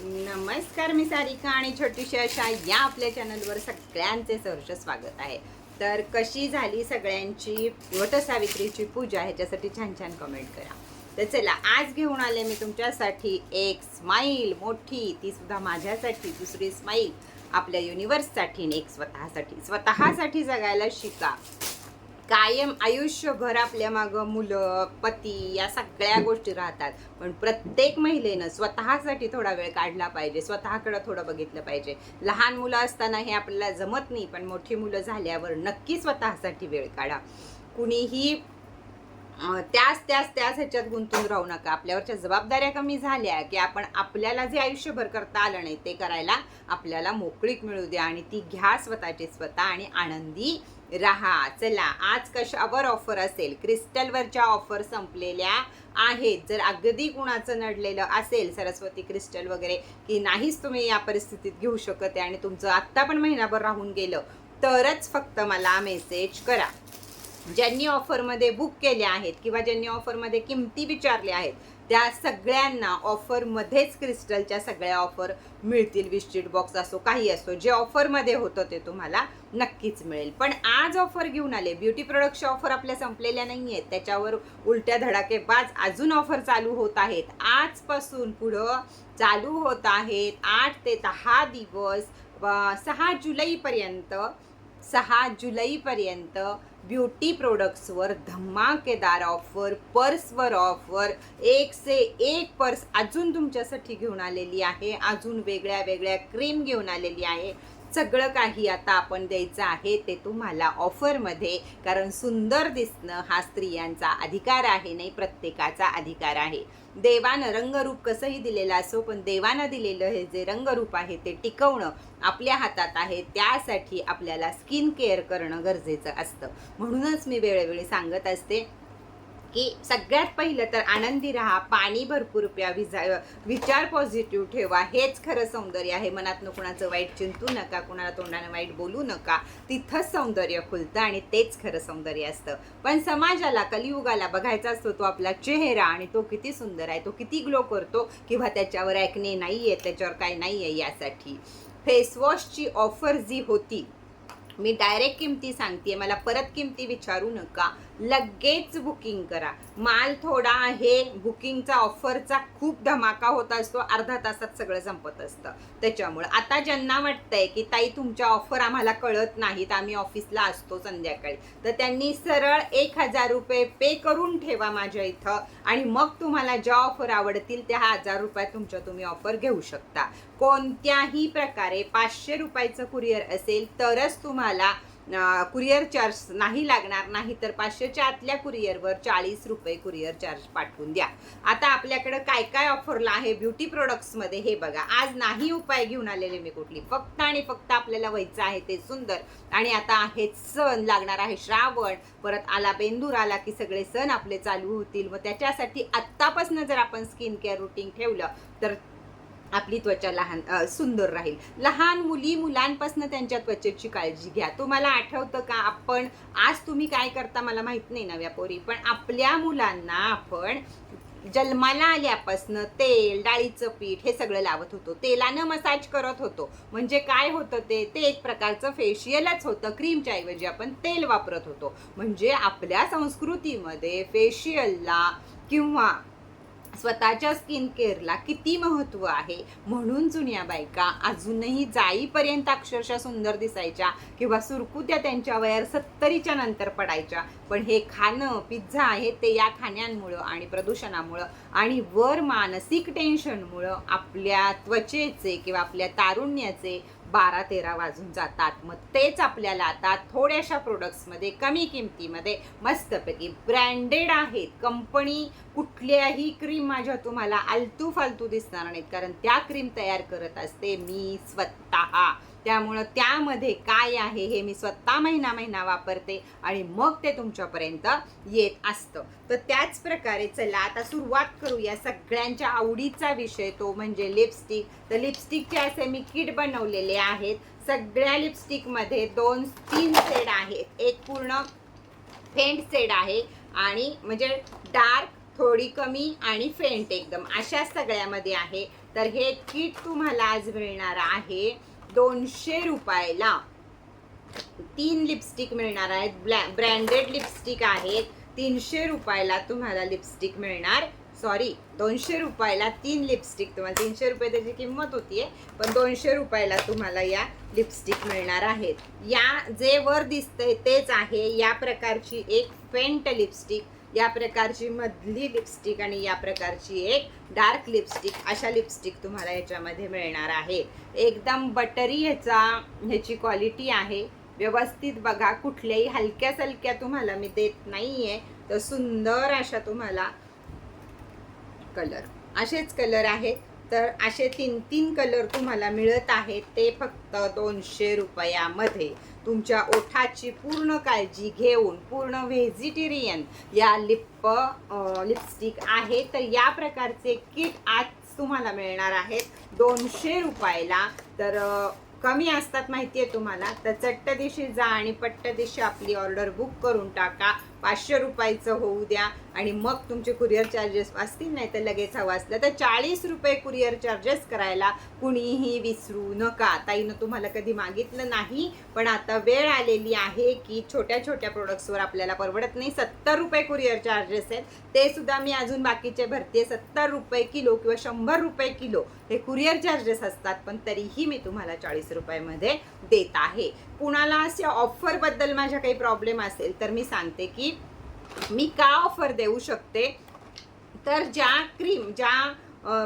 नमस्कार मी सारिका आणि छोटीशी अशा या आपल्या चॅनलवर सगळ्यांचे सहर्ष स्वागत आहे. तर कशी झाली सगळ्यांची वटसावित्रीची पूजा ह्याच्यासाठी छान छान कमेंट करा. तर चला आज घेऊन आले मी तुमच्यासाठी एक स्माईल मोठी ती सुद्धा माझ्यासाठी दुसरी स्माईल आपल्या युनिवर्ससाठी आणि एक स्वतःसाठी. स्वतःसाठी जगायला शिका. कायम आयुष्यभर आपल्या मागं मुलं पती या सगळ्या गोष्टी राहतात. पण प्रत्येक महिलेनं स्वतःसाठी थोडा वेळ काढला पाहिजे. स्वतःकडं थोडं बघितलं पाहिजे. लहान मुलं असताना हे आपल्याला जमत नाही पण मोठी मुलं झाल्यावर नक्की स्वतःसाठी वेळ काढा. कुणीही त्याच त्याच त्याच ह्याच्यात गुंतून राहू नका. आपल्यावरच्या जबाबदाऱ्या कमी झाल्या की आपण आपल्याला जे आयुष्यभर करता आलं नाही ते करायला आपल्याला मोकळीक मिळू द्या आणि ती घ्या स्वतःची स्वतः आणि आनंदी राहा. चला आज कशावर ऑफर असेल? क्रिस्टलवरच्या ऑफर संपलेल्या आहेत. जर अगदी कुणाचं नडलेलं असेल सरस्वती क्रिस्टल वगैरे की नाहीच तुम्ही या परिस्थितीत घेऊ शकत आहे आणि तुमचं आत्ता पण महिनाभर राहून गेलं तरच फक्त मला मेसेज करा. ज्यांनी ऑफरमध्ये बुक केले आहेत किंवा ज्यांनी ऑफरमध्ये किमती विचारल्या आहेत त्या सगळ्यांना ऑफरमध्येच क्रिस्टलच्या सगळ्या ऑफर मिळतील. विस्टिट बॉक्स असो काही असो जे ऑफरमध्ये होतं ते तुम्हाला नक्कीच मिळेल. पण आज ऑफर घेऊन आले. ब्युटी प्रोडक्टच्या ऑफर आपल्या संपलेल्या नाही आहेत त्याच्यावर उलट्या धडाकेबाज अजून ऑफर चालू होत आहेत. आजपासून पुढं चालू होत आहेत आठ ते दहा दिवस सहा जुलैपर्यंत सहा जुलैपर्यंत ब्युटी प्रोडक्ट्सवर धमाकेदार ऑफर पर्सवर ऑफर एक से एक पर्स अजून तुमच्यासाठी घेऊन आलेली आहे अजून वेगळ्या वेगळ्या क्रीम घेऊन आलेली आहे. सगळं काही आता आपण द्यायचं आहे ते तुम्हाला ऑफरमध्ये. कारण सुंदर दिसणं हा स्त्रियांचा अधिकार आहे नाही प्रत्येकाचा अधिकार आहे. देवानं रंगरूप कसंही दिलेलं असो पण देवानं दिलेलं हे जे रंगरूप आहे ते टिकवणं आपल्या हातात आहे त्यासाठी आपल्याला स्किन केअर करणं गरजेचं असतं. म्हणूनच मी वेळोवेळी सांगत असते की सगळ्यात पहिलं तर आनंदी राहा पाणी भरपूर प्या विजा विचार पॉझिटिव्ह ठेवा. हेच खरं सौंदर्य आहे. मनातनं कुणाचं वाईट चिंतू नका कुणाला तोंडानं वाईट बोलू नका. तिथंच सौंदर्य खुलतं आणि तेच खरं सौंदर्य असतं. पण समाजाला कलियुगाला बघायचा असतो तो आपला चेहरा आणि तो किती सुंदर आहे तो किती ग्लो करतो किंवा त्याच्यावर ऐकणे नाही आहे त्याच्यावर काय नाही आहे यासाठी फेसवॉशची ऑफर जी होती मी डायरेक्ट किमती सांगते मला परत किमती विचारू नका. लगेच बुकिंग करा. माल थोडा आहे बुकिंगचा ऑफरचा खूप धमाका होत असतो अर्धा तासात सगळं संपत असतं. त्याच्यामुळं आता ज्यांना वाटतंय की ताई तुमच्या ऑफर आम्हाला कळत नाहीत आम्ही ऑफिसला असतो संध्याकाळी. तर त्यांनी सरळ एक हजार रुपये पे करून ठेवा माझ्या इथं आणि मग तुम्हाला ज्या ऑफर आवडतील त्या हजार रुपयात तुमच्या तुम्ही ऑफर घेऊ शकता. कोणत्याही प्रकारे पाचशे रुपयाचं कुरिअर असेल तरच तुम्हाला कुरिअर चार्ज नाही लागणार नाही तर पाचशेच्या आतल्या कुरिअरवर चाळीस रुपये कुरिअर चार्ज पाठवून द्या. आता आपल्याकडं काय काय ऑफरला आहे ब्युटी प्रोडक्ट्समध्ये हे बघा. आज नाही उपाय घेऊन आलेले मी कुठली. फक्त आणि फक्त आपल्याला व्हायचं आहे ते सुंदर. आणि आता आहे सण लागणार आहे श्रावण. परत आला बेंदूर आला की सगळे सण आपले चालू होतील. मग त्याच्यासाठी आत्तापासून जर आपण स्किन केअर रुटीन ठेवलं तर आपली त्वचा लहान सुंदर राहील. लहान मुली मुलांपासून त्यांच्या त्वचेची काळजी घ्या. तुम्हाला आठवतं का आपण आज तुम्ही काय करता मला माहीत नाही नव्या पोरी पण आपल्या मुलांना आपण जन्माला आल्यापासनं तेल डाळीचं पीठ हे सगळं लावत होतो. तेलानं मसाज करत होतो. म्हणजे काय होतं ते? ते एक प्रकारचं फेशियलच होतं. क्रीमच्या ऐवजी आपण तेल वापरत होतो. म्हणजे आपल्या संस्कृतीमध्ये फेशियलला किंवा स्वतःच्या स्किन केअरला किती महत्त्व आहे? म्हणून जुन्या बायका अजूनही जाईपर्यंत अक्षरशः सुंदर दिसायच्या किंवा सुरकुत्या त्यांच्या वयार सत्तरीच्या नंतर पडायच्या. पण हे खाणं पिझ्झा आहे ते या खाण्यांमुळं आणि प्रदूषणामुळं आणि वर मानसिक टेन्शनमुळं आपल्या त्वचेचे किंवा आपल्या तारुण्याचे बारा तेरा वाजून जातात. मग तेच आपल्याला आता थोड्याशा प्रोडक्ट्समध्ये कमी किमतीमध्ये मस्तपैकी ब्रँडेड आहेत. कंपनी कुठल्याही क्रीम माझ्या तुम्हाला आलतू फालतू दिसणार नाहीत. कारण त्या क्रीम तयार करत असते मी स्वतः. त्यामुळं त्यामध्ये काय आहे हे मी स्वतः महिना महिना वापरते आणि मग ते तुमच्यापर्यंत येत असतं. तर त्याच प्रकारे चला आता सुरुवात करूया सगळ्यांच्या आवडीचा विषय तो म्हणजे लिपस्टिक तर लिपस्टिकचे असे मी किट बनवलेले आहेत. सगळ्या लिपस्टिकमध्ये दोन तीन शेड आहेत. एक पूर्ण फेंट शेड आहे आणि म्हणजे डार्क थोडी कमी आणि फेंट एकदम अशा सगळ्यामध्ये आहे. तर हे किट तुम्हाला आज मिळणार आहे. दोनशे रुपयाला. तीन लिपस्टिक मिळणार आहेत. ब्लॅ ब्रँडेड लिपस्टिक आहेत. तीनशे रुपयाला तुम्हाला लिपस्टिक मिळणार. सॉरी दोनशे रुपयाला तीन लिपस्टिक तुम्हाला तीनशे रुपये त्याची किंमत होती आहे पण दोनशे रुपयाला तुम्हाला या लिपस्टिक मिळणार आहेत. या जे वर दिसतंय तेच आहे. या प्रकारची एक फेंट लिपस्टिक या प्रकारची मधली लिपस्टिक आणि या प्रकारची एक डार्क लिपस्टिक अशा लिपस्टिक तुम्हाला याच्यामध्ये मिळणार आहे. एकदम बटरी ह्याचा ह्याची क्वालिटी आहे. व्यवस्थित बघा कुठल्याही हलक्या सलक्या तुम्हाला मी देत नाही आहे तर सुंदर अशा तुम्हाला कलर असेच कलर आहेत. तर असे तीन तीन कलर तुम्हाला मिळत आहेत ते फक्त दोनशे रुपयामध्ये. तुमच्या ओठाची पूर्ण काळजी घेऊन पूर्ण व्हेजिटेरियन या लिप लिपस्टिक आहे तर या प्रकारचे किट आज तुम्हाला मिळणार आहेत दोनशे रुपयाला. तर कमी असतात माहिती आहे तुम्हाला तर चट्ट दिवशी जा आणि पट्ट दिवशी आपली ऑर्डर बुक करून टाका. पाचशे रुपयाचं होऊ द्या आणि मग तुमचे कुरिअर चार्जेस वाचतील नाही तर लगेच हवं असलं तर चाळीस रुपये कुरिअर चार्जेस करायला कुणीही विसरू नका. ताईनं तुम्हाला कधी मागितलं नाही पण आता वेळ आलेली आहे की छोट्या छोट्या प्रोडक्ट्सवर आपल्याला परवडत नाही. सत्तर रुपये कुरिअर चार्जेस आहेत. ते सुद्धा मी अजून बाकीचे भरते सत्तर रुपये किलो किंवा शंभर रुपये किलो हे कुरिअर चार्जेस असतात पण तरीही मी तुम्हाला चाळीस रुपयामध्ये देत आहे. कुणाला अशा ऑफरबद्दल माझ्या काही प्रॉब्लेम असेल तर मी सांगते की मी का ऑफर देऊ शकते? तर ज्या क्रीम ज्या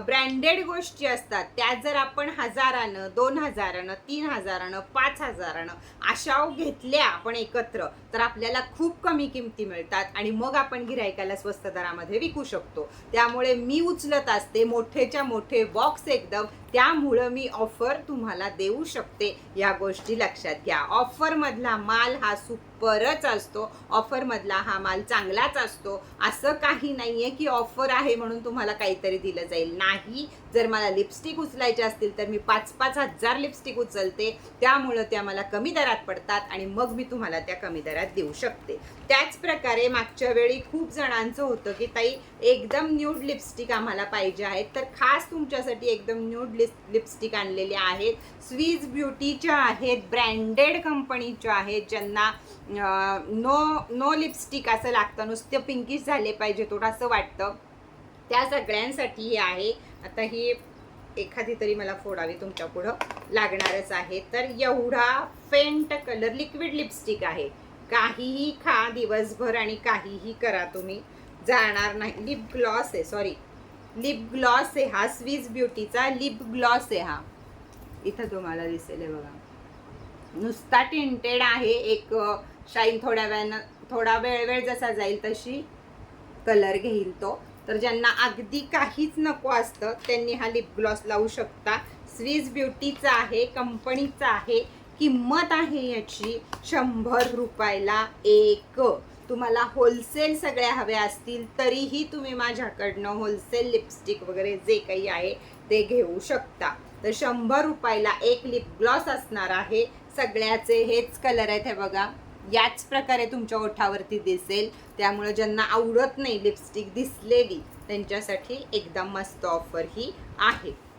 ब्रँडेड गोष्टी असतात त्या जर आपण हजारानं दोन हजारानं तीन हजारानं पाच हजारानं अशा घेतल्या आपण एकत्र तर आपल्याला खूप कमी किमती मिळतात आणि मग आपण गिरायकाला स्वस्त दरामध्ये विकू शकतो. त्यामुळे मी उचलत असते मोठेच्या मोठे बॉक्स एकदम त्यामुळं मी ऑफर तुम्हाला देऊ शकते. या गोष्टी लक्षात घ्या. ऑफरमधला माल हा सुपरच असतो. ऑफरमधला हा माल चांगलाच असतो. असं काही नाही आहे की ऑफर आहे म्हणून तुम्हाला काहीतरी दिलं जाईल. नाही. जर मला लिपस्टिक उचलायचे असतील तर मी पाच पाच हजार लिपस्टिक उचलते. त्यामुळं त्या मला कमी दरात पडतात आणि मग मी तुम्हाला त्या कमी दरात देऊ शकते. त्याच प्रकारे मागच्या वेळी खूप जणांचं होतं की ताई एकदम न्यूड लिपस्टिक आम्हाला पाहिजे आहेत. तर खास तुमच्यासाठी एकदम न्यूड लिप लिपस्टिक आणलेले आहेत. स्वीज ब्युटीच्या आहेत ब्रँडेड कंपनीच्या आहेत ज्यांना नो नो लिपस्टिक असं लागतं नुसतं पिंकिश झाले पाहिजे थोडं असं वाटतं. त्या सगळ्यांसाठी हे आहे. आता ही एखादी तरी मला फोडावी तुमच्या पुढं. लागणारच आहे. तर एवढा फेंट कलर लिक्विड लिपस्टिक आहे. काहीही खा दिवसभर आणि काहीही करा तुम्ही. जाणार नाही. लिप ग्लॉस आहे सॉरी लिप ग्लॉस आहे हा स्वीज ब्युटीचा लिप ग्लॉस आहे हा. इथं तुम्हाला दिसेल आहे बघा. नुसता टिंटेड आहे एक शाईन थोड्या वेळानं थोडा वेळ वेळ जसा जाईल तशी कलर घेईल तो. तर ज्यांना अगदी काहीच नको असतं त्यांनी हा लिप ग्लॉस लावू शकता. स्वीज ब्युटीचा आहे कंपनीचा आहे किंमत आहे याची शंभर रुपयाला एक. तुम्हाला होलसेल सगळ्या हव्या असतील तरीही तुम्ही माझ्याकडनं होलसेल लिपस्टिक वगैरे जे काही आहे ते घेऊ शकता. तर शंभर रुपयाला एक लिप ग्लॉस असणार आहे. सगळ्याचे हेच कलर आहेत हे बघा. याच प्रकारे तुमच्या ओठावरती दिसेल. त्यामुळे ज्यांना आवडत नाही लिपस्टिक दिसलेली त्यांच्यासाठी एकदम मस्त ऑफर ही आहे.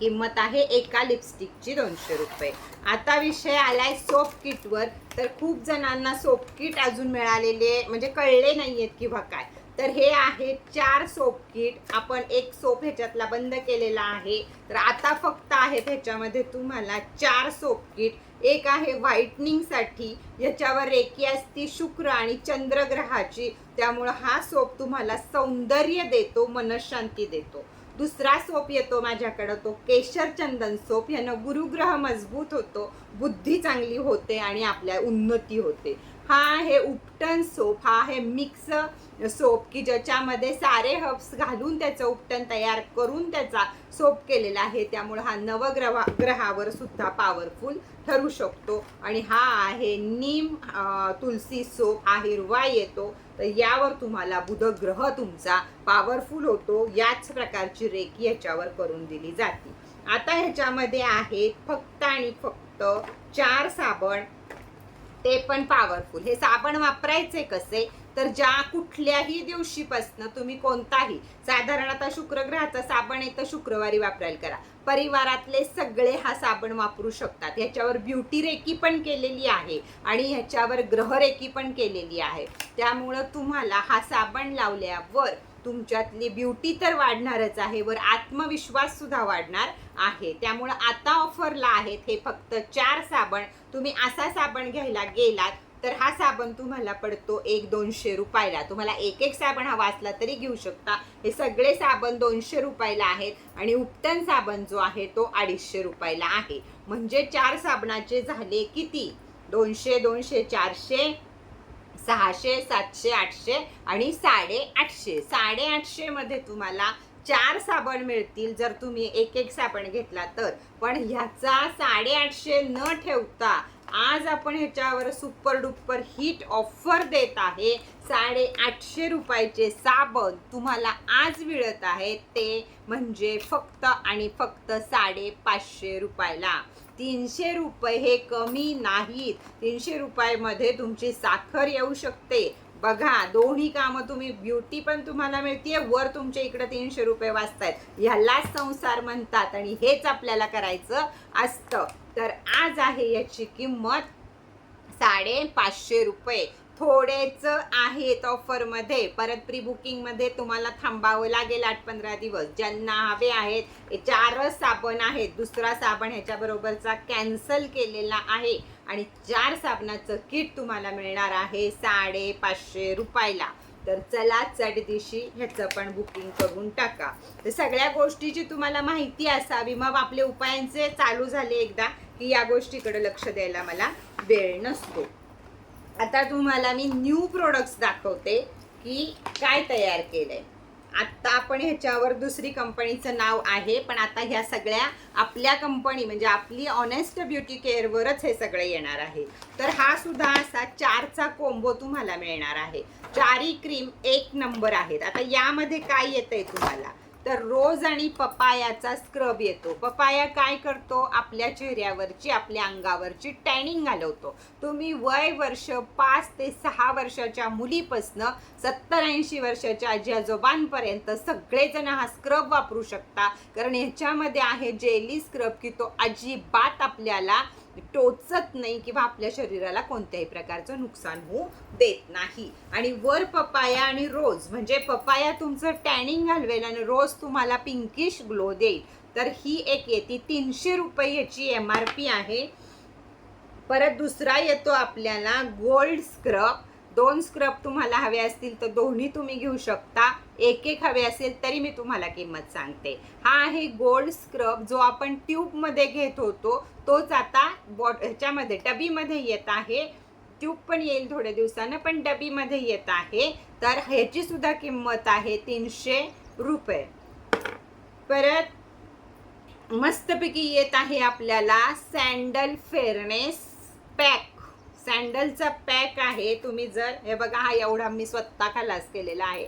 किंमत आहे एका लिपस्टिकची दोनशे रुपये. आता विषय आलाय सोप किटवर तर खूप जणांना सोप किट अजून मिळालेले म्हणजे कळले नाही आहेत किंवा काय. तर हे आहे चार सोप किट आपण एक सोप ह्याच्यातला बंद केलेला आहे. तर आता फक्त आहेत ह्याच्यामध्ये तुम्हाला चार सोप किट एक आहे व्हाईटनिंगसाठी याच्यावर रेकी असती शुक्र आणि चंद्रग्रहाची त्यामुळं हा सोप तुम्हाला सौंदर्य देतो मनशांती देतो. दुसरा सोप येतो माझ्याकडं तो केशर चंदन सोप. यानं गुरुग्रह मजबूत होतो बुद्धी चांगली होते आणि आपल्या उन्नती होते. हा आहे उपटन सोप हा आहे मिक्स सोप की ज्याच्यामध्ये सारे हब्स घालून त्याचं उपटन तयार करून त्याचा सोप केलेला आहे. त्यामुळे हा नवग्रह ग्रहावर सुद्धा पॉवरफुल ठरू शकतो. आणि हा आहे नीम तुलसी सोप हा हिरवा येतो. तर यावर तुम्हाला बुध ग्रह तुमचा पॉवरफुल होतो. याच प्रकारची रेकी याच्यावर करून दिली जाते. आता ह्याच्यामध्ये आहेत फक्त आणि फक्त चार साबण. ते पण पॉवरफुल हे साबण वापरायचे कसे? तर तर ज्या कुठल्याही दिवशीपासनं तुम्ही कोणताही साधारण आता शुक्रग्रहाचा साबण आहे तर शुक्रवारी वापरायला करा. परिवारातले सगळे हा साबण वापरू शकतात. ह्याच्यावर ब्युटी रेकी पण केलेली आहे आणि ह्याच्यावर ग्रहरेकी पण केलेली आहे. त्यामुळं तुम्हाला हा साबण लावल्यावर तुमच्यातली ब्युटी तर वाढणारच आहे वर आत्मविश्वास सुद्धा वाढणार आहे. त्यामुळं आता ऑफरला आहेत हे फक्त चार साबण. तुम्ही असा साबण घ्यायला गेलात तर हा साबण तुम्हाला पडतो एक दोनशे रुपयाला. तुम्हाला एक एक साबण हवा असला तरी घेऊ शकता. हे सगळे साबण दोनशे रुपयाला आहेत आणि उपटन साबण जो आहे तो अडीचशे रुपयाला आहे. म्हणजे चार साबणाचे झाले किती? दोनशे दोनशे चारशे सहाशे सातशे आठशे आणि साडे आठशे. साडे आठशे मध्ये तुम्हाला चार साबण मिळतील जर तुम्ही एक एक साबण घेतला तर. पण ह्याचा साडेआठशे न ठेवता आज आपण ह्याच्यावर सुपर डुपर हिट ऑफर देत आहे. साडे आठशे रुपयाचे साबण तुम्हाला आज मिळत आहे. ते म्हणजे फक्त आणि फक्त साडे पाचशे रुपयाला. तीनशे रुपये हे कमी नाहीत. तीनशे रुपयामध्ये तुमची साखर येऊ शकते. बघा दोन्ही कामं तुम्ही ब्युटी पण तुम्हाला मिळते वर तुमच्या इकडे तीनशे रुपये वाचतायत. ह्यालाच संसार म्हणतात आणि हेच आपल्याला करायचं असतं. तर आज आहे याची किंमत साडेपाचशे रुपये. थोडेच आहेत ऑफरमध्ये. परत प्री बुकिंगमध्ये तुम्हाला थांबावं लागेल आठ पंधरा दिवस. ज्यांना हवे आहेत हे चारच साबण आहेत. दुसरा साबण ह्याच्याबरोबरचा कॅन्सल केलेला आहे. आणि चार साबणाचं किट तुम्हाला मिळणार आहे साडे पाचशे रुपयाला. तर चला चटदिशी ह्याचं पण बुकिंग करून टाका. तर सगळ्या गोष्टीची तुम्हाला माहिती असावी. मग आपले उपायांचे चालू झाले एकदा की या गोष्टीकडे लक्ष द्यायला मला वेळ नसतो. आता तुम्हाला मी न्यू प्रोडक्ट्स दाखवते की काय तयार केलंय. आता आपण ह्याच्यावर दुसरी कंपनीचं नाव आहे. पण आता ह्या सगळ्या आपल्या कंपनी म्हणजे आपली ऑनेस्ट ब्युटी केअरवरच हे सगळं येणार आहे. तर हा सुद्धा असा चारचा कोंबो तुम्हाला मिळणार आहे. चारी क्रीम एक नंबर आहेत. आता यामध्ये काय येतंय तुम्हाला? तर रोज आणि पपायाचा स्क्रब येतो. पपाया काय करतो? आपल्या चेहऱ्यावरची आपल्या अंगावरची टॅनिंग घालवतो. तुम्ही वय वर्ष पाच ते सहा वर्षाच्या मुलीपासनं सत्तर ऐंशी वर्षाच्या आजी आजोबांपर्यंत सगळेजण हा स्क्रब वापरू शकता. कारण ह्याच्यामध्ये आहे जेली स्क्रब की तो अजिबात आपल्याला टोचत नाही किंवा आपल्या शरीराला कोणत्याही प्रकारचं नुकसान होऊ देत नाही. आणि वर पपाया आणि रोज म्हणजे पपाया तुमचं टॅनिंग घालवेल आणि रोज तुम्हाला पिंकिश ग्लो देईल. तर ही एक येते तीनशे रुपये याची एम आर पी आहे. परत दुसरा येतो आपल्याला गोल्ड स्क्रब. दोन स्क्रब तुम्हाला हवे असतील तर दोन्ही तुम्ही घेऊ शकता. एक एक हवे असेल तरी मी तुम्हाला किंमत सांगते. हा आहे गोल्ड स्क्रब जो आपण ट्यूबमध्ये घेत होतो. तोच आता बॉट ह्याच्यामध्ये डबीमध्ये येत आहे. ट्यूब पण येईल थोड्या दिवसानं पण डबीमध्ये येत आहे. तर ह्याची सुद्धा किंमत आहे तीनशे रुपये. परत मस्तपैकी येत आहे आपल्याला सँडल फेअरनेस पॅक सँडलचा पॅक आहे तुम्ही जर हे बघा हा एवढा मी स्वतः खलास केलेला आहे.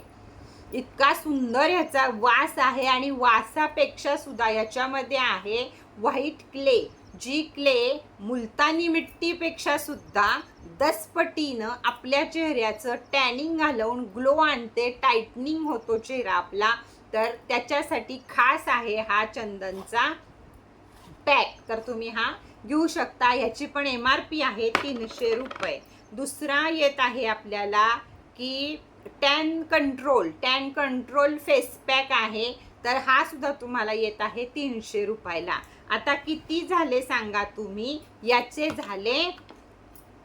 इतका सुंदर ह्याचा वास आहे आणि वासापेक्षा सुद्धा याच्यामध्ये आहे व्हाईट क्ले जी क्ले मुलतानी मिट्टीपेक्षा सुद्धा दसपटीनं आपल्या चेहऱ्याचं टॅनिंग घालवून ग्लो आणते टायटनिंग होतो चेहरा आपला. तर त्याच्यासाठी खास आहे हा चंदनचा पॅक. तर तुम्ही हा घेऊ शकता. ह्याची पण एम आर पी आहे तीनशे रुपये. दुसरा येत आहे आपल्याला की tan control tan control face pack आहे. तर हा सुद्धा तुम्हाला येत आहे तीनशे रुपयाला. आता किती झाले सांगा तुम्ही? याचे झाले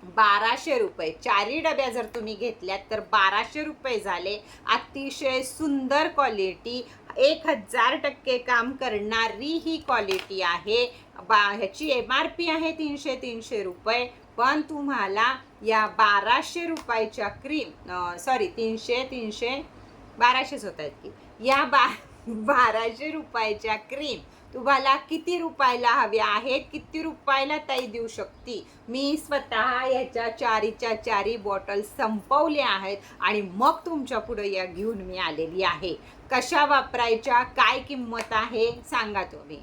बाराशे रुपये. चारही डब्या जर तुम्ही घेतल्यात तर बाराशे रुपये झाले. अतिशय सुंदर क्वालिटी एक हजार टक्के काम करणारी ही क्वालिटी आहे. बा ह्याची एम आर पी आहे तीनशे तीनशे रुपये. पण तुम्हाला या बाराशे रुपयाच्या क्रीम सॉरी तीनशे तीनशे बाराशेच होत आहेत की. या बा बाराशे रुपयाच्या क्रीम तुम्हाला किती रुपयाला हव्या आहेत किती रुपयाला ताई देऊ शकते? मी स्वतः याच्या चारीच्या चारी बॉटल संपवल्या आहेत आणि मग तुमच्यापुढे या घेऊन मी आलेली आहे. कशा वापरायच्या काय किंमत आहे सांगा तुम्ही.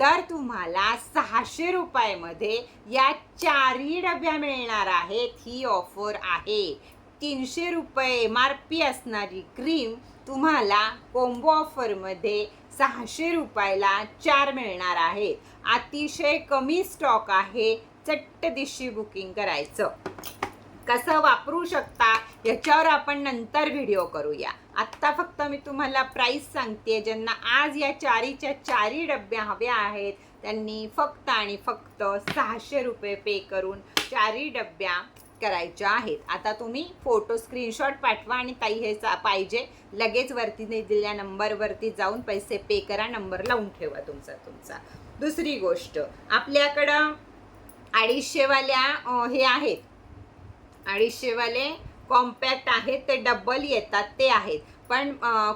तर तुम्हाला सहाशे रुपयामध्ये या चारही डब्या मिळणार आहेत ही ऑफर आहे. तीनशे रुपये एम आर पी असणारी क्रीम तुम्हाला कोम्बो ऑफरमध्ये सहाशे रुपयाला चार मिळणार आहेत अतिशय कमी स्टॉक आहे. चट्ट दिवशी बुकिंग करायचं. कसं वापरू शकता? याच्यावर आपण नंतर व्हिडिओ करूया. आत्ता फक्त मी तुम्हाला प्राईस सांगते. ज्यांना आज या चारीच्या चारी डब्या हव्या आहेत त्यांनी फक्त आणि फक्त सहाशे रुपये पे करून चारी डब्या करायच्या आहेत. आता तुम्ही फोटो स्क्रीनशॉट पाठवा आणि ताई हे पाहिजे. लगेच वरती नाही दिलेल्या नंबरवरती जाऊन पैसे पे करा नंबर लावून ठेवा तुमचा तुमचा. दुसरी गोष्ट आपल्याकडं अडीचशेवाल्या हे आहेत. अडीचशेवाले कॉम्पॅक्ट आहेत ते डबल येतात ते आहेत. पण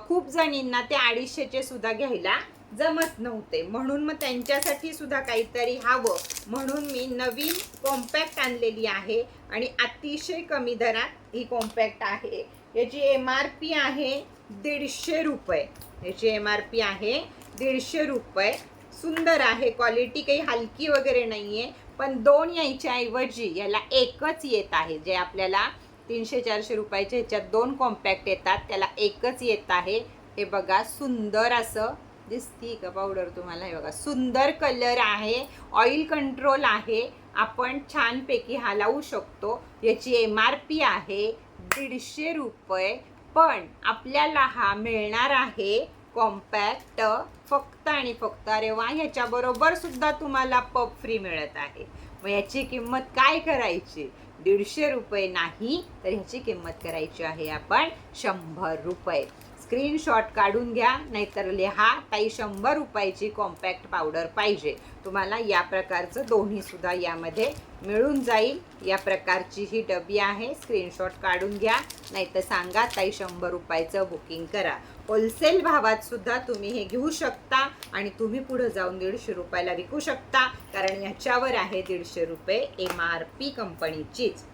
खूप जणींना ते अडीचशेचे सुद्धा घ्यायला जमत नव्हते. म्हणून मग त्यांच्यासाठी सुद्धा काहीतरी हवं. म्हणून मी नवीन कॉम्पॅक्ट आणलेली आहे आणि अतिशय कमी दरात ही कॉम्पॅक्ट आहे. याची एम आर पी आहे दीडशे रुपये. याची एम आर पी आहे दीडशे रुपये. सुंदर आहे. क्वालिटी काही हलकी वगैरे नाही आहे पण दोन यायच्या ऐवजी याला एकच येत आहे. जे आपल्याला तीनशे चारशे रुपयाच्या ह्याच्यात दोन कॉम्पॅक्ट येतात त्याला एकच येत आहे. हे बघा सुंदर असं दिसती का पावडर तुम्हाला? हे बघा सुंदर कलर आहे ऑइल कंट्रोल आहे. आपण छानपैकी हा लावू शकतो. याची एम आर पी आहे दीडशे रुपये. पण आपल्याला हा मिळणार आहे कॉम्पॅक्ट फक्त आणि फक्त. अरे वा ह्याच्याबरोबर सुद्धा तुम्हाला पप फ्री मिळत आहे. मग याची किंमत काय करायची? दीडशे रुपये नाही तर ह्याची किंमत करायची आहे आपण शंभर रुपये. स्क्रीनशॉट काढून घ्या नाहीतर लिहा ताई शंभर रुपयाची कॉम्पॅक्ट पावडर पाहिजे. तुम्हाला या प्रकारचं दोन्हीसुद्धा यामध्ये मिळून जाईल. या प्रकारची ही डबी आहे स्क्रीनशॉट काढून घ्या नाहीतर सांगा ताई शंभर रुपयाचं बुकिंग करा. होलसेल भावात सुद्धा तुम्ही हे घेऊ शकता आणि तुम्ही पुढे जाऊन दीडशे रुपयाला विकू शकता कारण याच्यावर आहे दीडशे रुपये एम आर पी कंपनीचीच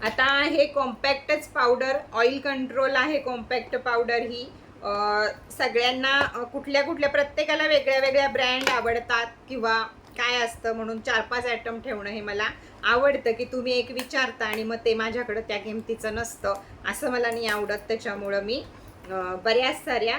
आता हे कॉम्पॅक्टच पावडर ऑइल कंट्रोल आहे कॉम्पॅक्ट पावडर ही. सगळ्यांना कुठल्या कुठल्या प्रत्येकाला वेगळ्या वेगळ्या ब्रँड आवडतात किंवा काय असतं म्हणून चार पाच आयटम ठेवणं हे मला आवडतं की तुम्ही एक विचारता आणि मग ते माझ्याकडं त्या किमतीचं नसतं असं मला नाही आवडत. त्याच्यामुळं मी बऱ्याच साऱ्या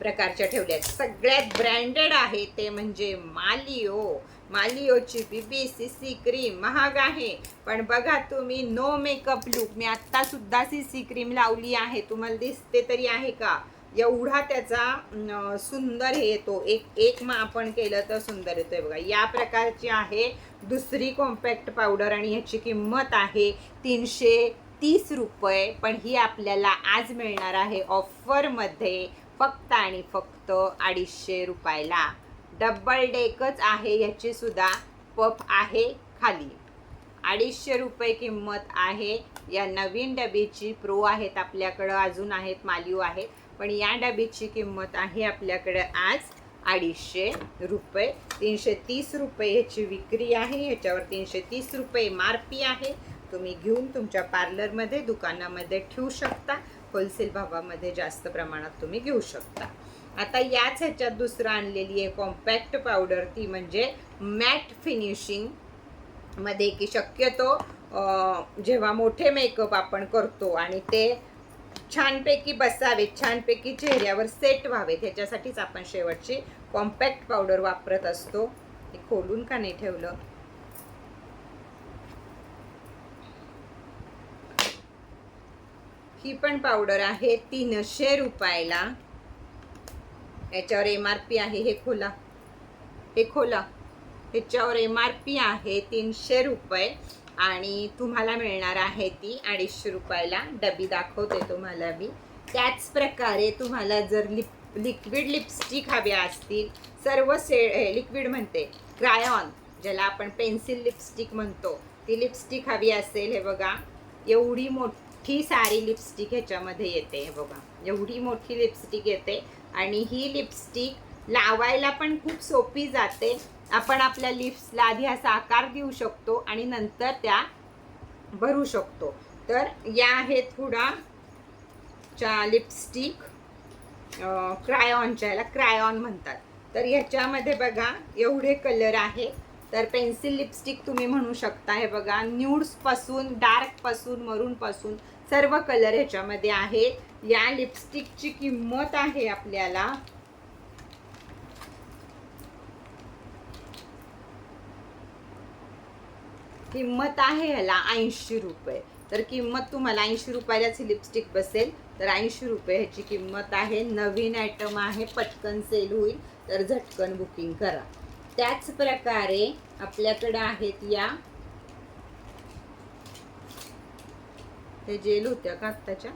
प्रकारच्या ठेवल्या आहेत. सगळ्यात ब्रँडेड आहे ते म्हणजे मालिओ. मालिओची B B C C cream महाग आहे. पण बघा तुम्ही नो मेकअप लुक मी आत्तासुद्धा सी सी क्रीम लावली आहे. तुम्हाला दिसते तरी आहे का? एवढा त्याचा सुंदर हे येतो. एक एक मग आपण केलं तर सुंदर येतोय बघा. या प्रकारची आहे दुसरी कॉम्पॅक्ट पावडर आणि ह्याची किंमत आहे तीनशे तीस रुपये. पण ही आपल्याला आज मिळणार आहे ऑफरमध्ये फक्त आणि फक्त अडीचशे रुपयाला. डबल डेकच आहे ह्याची सुद्धा पफ आहे खाली. अडीचशे रुपये किंमत आहे. या नवीन डबीची प्रो आहेत आपल्याकडं अजून आहेत मालिओ आहेत. पण या डबीची किंमत आहे आपल्याकडं आज अडीचशे रुपये. तीनशे तीस रुपये ह्याची विक्री आहे. ह्याच्यावर तीनशे तीस रुपये एम आर पी आहे. तुम्ही घेऊन तुमच्या पार्लरमध्ये दुकानामध्ये ठेवू शकता. होलसेल भावामध्ये जास्त प्रमाणात तुम्ही घेऊ शकता. आता याच ह्याच्यात दुसरं आणलेली आहे कॉम्पॅक्ट पावडर ती म्हणजे मॅट फिनिशिंगमध्ये की शक्यतो जेव्हा मोठे मेकअप आपण करतो आणि ते छानपैकी बसावेत छानपैकी चेहऱ्यावर सेट व्हावेत ह्याच्यासाठीच आपण शेवटची कॉम्पॅक्ट पावडर वापरत असतो. हे खोलून का नाही ठेवलं? ही पण पावडर आहे तीनशे रुपयाला. याच्यावर एम आर पी आहे हे खोला. हे खोला. ह्याच्यावर एम आर पी आहे तीनशे रुपये आणि तुम्हाला मिळणार आहे ती अडीचशे रुपयाला. डबी दाखवते तुम्हाला मी. त्याच प्रकारे तुम्हाला जर लिप लिक्विड लिपस्टिक हव्या असतील सर्व से लिक्विड म्हणते क्रायॉन ज्याला आपण पेन्सिल लिपस्टिक म्हणतो ती लिपस्टिक हवी असेल हे बघा. एवढी मोठी सारी लिपस्टिक ह्याच्यामध्ये येते हे बघा. एवढी मोठी लिपस्टिक येते आणि ही लिपस्टिक लावायला पण खूप सोपी जाते. आपण आपल्या लिप्सला आधी असा आकार देऊ शकतो आणि नंतर त्या भरू शकतो. तर या आहेत थोडा च्या लिपस्टिक क्रायॉनच्या याला क्रायॉन म्हणतात. तर ह्याच्यामध्ये बघा एवढे कलर आहे. तर पेन्सिल लिपस्टिक तुम्ही म्हणू शकता हे बघा न्यूड्सपासून डार्कपासून मरून पासून सर्व कलर ह्याच्यामध्ये आहेत. या लिपस्टिकची किंमत आहे आपल्याला. किंमत आहे ह्याला ऐंशी रुपये. तर किंमत तुम्हाला ऐंशी रुपयालाच ही लिपस्टिक बसेल. तर ऐंशी रुपये ह्याची किंमत आहे. नवीन आयटम आहे. पटकन सेल होईल. तर झटकन बुकिंग करा. त्याच प्रकारे आपल्याकडे आहेत या हे जेल होत्या का आत्ताच्या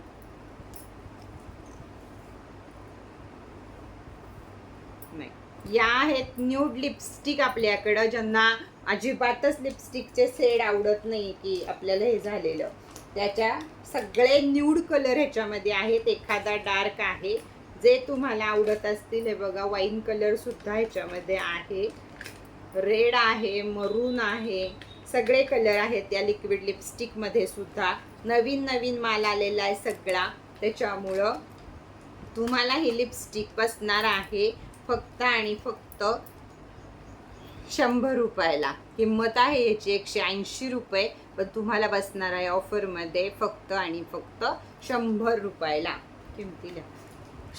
नाही. या आहेत न्यूड लिपस्टिक आपल्याकडं ज्यांना अजिबातच लिपस्टिकचे सेड आवडत नाही की आपल्याला हे झालेलं. त्याच्या सगळे न्यूड कलर ह्याच्यामध्ये आहेत. एखादा डार्क आहे. जे तुम्हाला आवडत असतील हे बघा वाईन कलर सुद्धा ह्याच्यामध्ये आहे. रेड आहे मरून आहे. सगळे कलर आहेत या लिक्विड लिपस्टिकमध्ये सुद्धा. नवीन नवीन माल आलेला आहे सगळा. त्याच्यामुळं तुम्हाला ही लिपस्टिक बसणार आहे फक्त आणि फक्त शंभर रुपयाला. किंमत आहे याची एकशे ऐंशी रुपये पण तुम्हाला बसणार आहे ऑफरमध्ये फक्त आणि फक्त शंभर रुपयाला. किमतीला.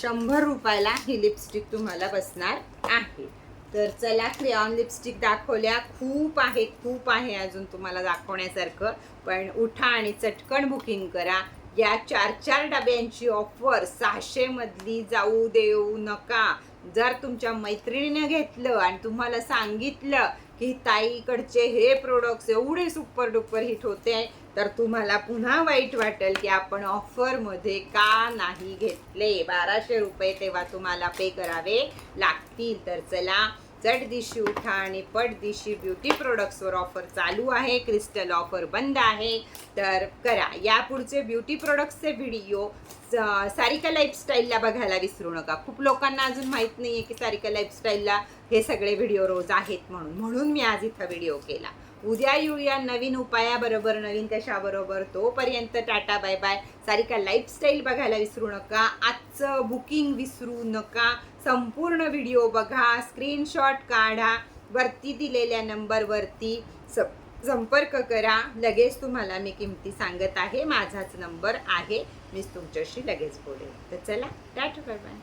शंभर रुपयाला ही लिपस्टिक तुम्हाला बसणार आहे. तर चला क्रेऑन लिपस्टिक दाखवल्या. खूप आहे खूप आहे अजून तुम्हाला दाखवण्यासारखं. पण उठा आणि चटकन बुकिंग करा. या चार चार डब्यांची ऑफर सहाशेमधली जाऊ देऊ नका. जर तुमच्या मैत्रिणीनं घेतलं आणि तुम्हाला सांगितलं की ताईकडचे हे प्रोडक्ट्स एवढे सुपर डुपर हिट होते तर तुम्हाला पुन्हा वाईट वाटेल की आपण ऑफरमध्ये का नाही घेतले? बाराशे रुपये तेव्हा तुम्हाला पे करावे लागतील. तर चला चट दिशी उठा आणि पट दिशी ब्युटी प्रोडक्ट्सवर ऑफर चालू आहे. क्रिस्टल ऑफर बंद आहे. तर करा. या पुढचे ब्युटी प्रोडक्ट्सचे व्हिडिओ सारिका लाईफस्टाईलला बघायला विसरू नका. खूप लोकांना अजून माहीत नाही आहे की सारिका लाईफस्टाईलला हे सगळे व्हिडिओ रोज आहेत म्हणून. म्हणून मी आज इथं व्हिडिओ केला. उद्या येऊया नवीन उपायाबरोबर नवीन कशाबरोबर तोपर्यंत tata bye bye. Sarika lifestyle बघायला विसरू नका आजचं बुकिंग विसरू नका. संपूर्ण व्हिडिओ बघा स्क्रीनशॉट काढा वरती दिलेल्या नंबरवरती स संपर्क करा. लगेच तुम्हाला मी किमती सांगत आहे माझाच नंबर आहे. मीच तुमच्याशी लगेच बोलेन. तर चला टाटा बाय बाय.